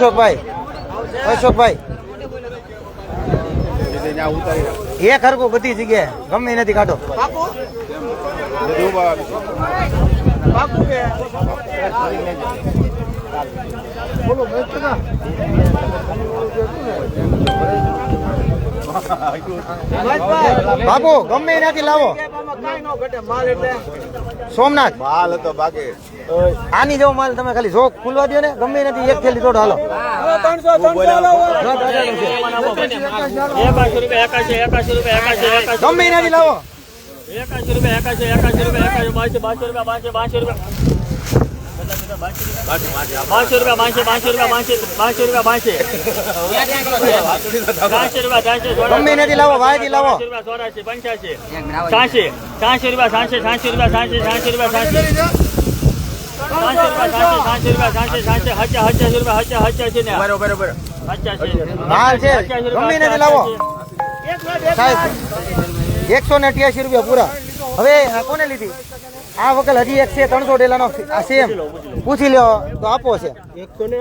અશોકભાઈ અશોકભાઈ. એક હરકું બધી જગ્યાએ ગમે નથી કાઢો. બાપુ ગમે ત્યાંથી લાવો. સોમનાથ? માલ હતો બાકી. આની જેવો માલ તમે ખાલી જોક ખુલવા દો ને ગમે નથી એક થેલી તોડો હાલો. એકાશી રૂપિયા એકાશી એકાશી રૂપિયા એકાશી એકાશી ગમે નથી લાવો. એકાશી રૂપિયા એકાશી એકાશી રૂપિયા એકાશી બાસી રૂપિયા બાસી બાસી રૂપિયા. બાસી રૂપિયા બાસી બાસી રૂપિયા રૂપિયા બાસી ત્રાસી રૂપિયા લાવો લાવો. ચોરાશી પંચ્યાસી. રૂપિયા હચ્યા હચ્યાસી ને. બરોબર છે. લાવો. એકસો ને અઠ્યાસી રૂપિયા પૂરા. હવે કોને લીધી? આ વકલ હજી એક છે, ત્રણસો ડેલાનો આ સેમ પૂછી લ્યો, તો આપો છે. એકસો ને